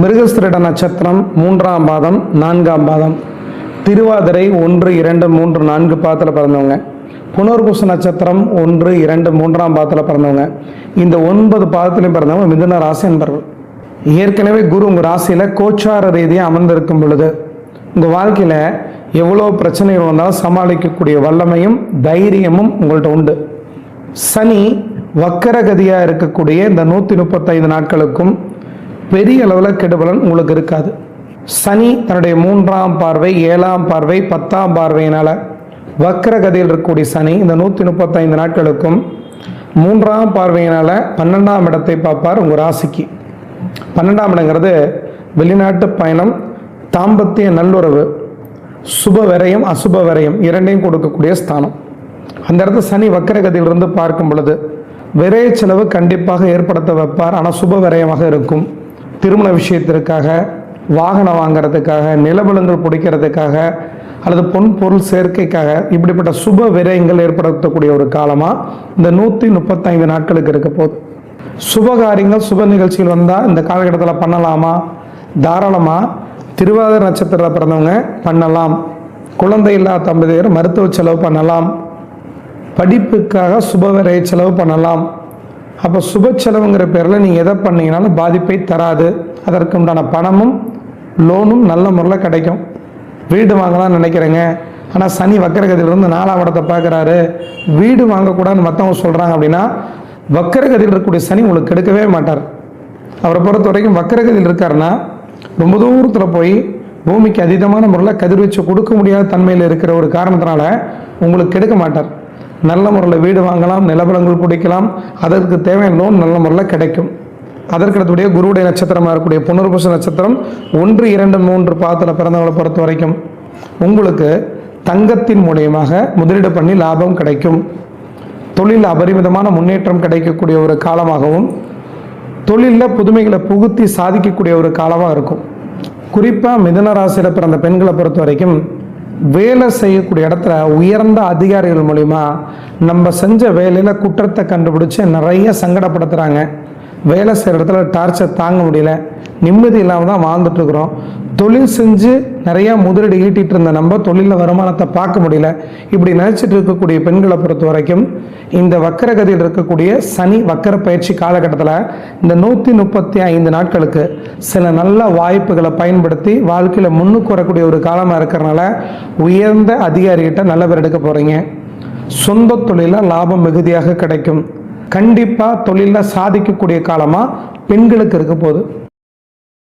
மிருகஸ்திரட நட்சத்திரம் மூன்றாம் பாதம் நான்காம் பாதம். திருவாதிரை ஒன்று இரண்டு மூன்று நான்கு பாதத்தில் பிறந்தவங்க. புனர்பூச நட்சத்திரம் ஒன்று இரண்டு மூன்றாம் பாதத்தில் பிறந்தவங்க. இந்த ஒன்பது பாதத்திலையும் பிறந்தவங்க மிதுன ராசி என்பவர்கள் ஏற்கனவே குரு உங்கள் ராசியில் கோச்சார ரீதியாக அமர்ந்திருக்கும் பொழுது உங்கள் வாழ்க்கையில் எவ்வளோ பிரச்சனைகள் வந்தாலும் சமாளிக்கக்கூடிய வல்லமையும் தைரியமும் உங்கள்கிட்ட உண்டு. சனி வக்கரகதியாக இருக்கக்கூடிய இந்த நூற்றி முப்பத்தைந்து நாட்களுக்கும் பெரிய அளவில் கெடுபலன் உங்களுக்கு இருக்காது. சனி தன்னுடைய மூன்றாம் பார்வை ஏழாம் பார்வை பத்தாம் பார்வையினால் வக்கரகதியில் இருக்கக்கூடிய சனி இந்த நூற்றி முப்பத்தைந்து நாட்களுக்கும் மூன்றாம் பார்வையினால் பன்னெண்டாம் இடத்தை பார்ப்பார் உங்கள் ராசிக்கு. பன்னெண்டாம் இடங்கிறது வெளிநாட்டு பயணம் தாம்பத்திய நல்லுறவு சுப விரயம் அசுப விரயம் இரண்டையும் கொடுக்கக்கூடிய ஸ்தானம். அந்த இடத்துல சனி வக்கரகதியிலிருந்து பார்க்கும் பொழுது விரைய செலவு கண்டிப்பாக ஏற்படுத்த வைப்பார். ஆனால் சுப விரயமாக இருக்கும். திருமண விஷயத்திற்காக வாகனம் வாங்குறதுக்காக நிலபலங்கள் பிடிக்கிறதுக்காக அல்லது பொன் பொருள் சேர்க்கைக்காக இப்படிப்பட்ட சுப விரயங்கள் ஏற்படுத்தக்கூடிய ஒரு காலமாக இந்த நூற்றி முப்பத்தைந்து நாட்களுக்கு இருக்க போகுது. சுபகாரியங்கள் சுப நிகழ்ச்சிகள் வந்தால் இந்த காலகட்டத்தில் பண்ணலாமா? தாராளமாக திருவாதிர நட்சத்திரத்தில் பிறந்தவங்க பண்ணலாம். குழந்தை இல்லாத தம்பதியர் மருத்துவ செலவு பண்ணலாம். படிப்புக்காக சுப விரைய செலவு பண்ணலாம். அப்போ சுப செலவுங்கிற பேரில் நீங்கள் எதை பண்ணீங்கனாலும் பாதிப்பை தராது. அதற்கு உண்டான பணமும் லோனும் நல்ல முறையில் கிடைக்கும். வீடு வாங்கலாம்னு நினைக்கிறேங்க. ஆனால் சனி வக்கரகதியிலிருந்து நாலாம் இடத்தை பார்க்குறாரு. வீடு வாங்கக்கூடாதுன்னு மற்றவங்க சொல்கிறாங்க அப்படின்னா வக்கரகதியில் இருக்கக்கூடிய சனி உங்களுக்கு கெடுக்கவே மாட்டார். அவரை பொறுத்த வரைக்கும் வக்கரகதியில் இருக்காருன்னா ரொம்ப தூரத்தில் போய் பூமிக்கு அதீதமான முறையில் கதிர்வீச்சு கொடுக்க முடியாத தன்மையில் இருக்கிற ஒரு காரணத்தினால உங்களுக்கு கெடுக்க மாட்டார். நல்ல முறையில் வீடு வாங்கலாம் நிலபலங்கள் பிடிக்கலாம். அதற்கு தேவையான லோன் நல்ல முறையில் கிடைக்கும். அதற்கடுத்தபடியே குருவுடைய நட்சத்திரமாக இருக்கக்கூடிய புனர்பூச நட்சத்திரம் ஒன்று இரண்டு மூன்று பாதத்தில் பிறந்தவங்களை பொறுத்த வரைக்கும் உங்களுக்கு தங்கத்தின் மூலியமாக முதலீடு பண்ணி லாபம் கிடைக்கும். தொழில் அபரிமிதமான முன்னேற்றம் கிடைக்கக்கூடிய ஒரு காலமாகவும் தொழிலில் புதுமைகளை புகுத்தி சாதிக்கக்கூடிய ஒரு காலமாக இருக்கும். குறிப்பாக மிதன ராசியில் பிறந்த பெண்களை பொறுத்த வரைக்கும் வேலை செய்யக்கூடிய இடத்துல உயர்ந்த அதிகாரிகள் மூலிமா நம்ம செஞ்ச வேலையில் குற்றத்தை கண்டுபிடிச்சு நிறைய சங்கடப்படுத்துகிறாங்க வேலை செய்கிற இடத்துல டார்ச்சர் தாங்க முடியல. நிம்மதி இல்லாமல் தான் வாழ்ந்துட்டுருக்குறோம் தொழில் செஞ்சு நிறையா முதலீடு ஈட்டிகிட்டு இருந்த நம்ம தொழிலில் வருமானத்தை பார்க்க முடியல. இப்படி நினச்சிட்டு இருக்கக்கூடிய பெண்களை பொறுத்த வரைக்கும் இந்த வக்கரகதியில் இருக்கக்கூடிய சனி வக்கர பயிற்சி காலகட்டத்தில் இந்த நூற்றி முப்பத்தி ஐந்து நாட்களுக்கு சில நல்ல வாய்ப்புகளை பயன்படுத்தி வாழ்க்கையில் முன்னுக்கு வரக்கூடிய ஒரு காலமாக இருக்கிறனால உயர்ந்த அதிகாரிகிட்ட நல்ல பேர் எடுக்க போகிறீங்க சொந்த தொழிலில் லாபம் மிகுதியாக கிடைக்கும். கண்டிப்பாக தொழிலில் சாதிக்கக்கூடிய காலமாக பெண்களுக்கு இருக்க போகுது.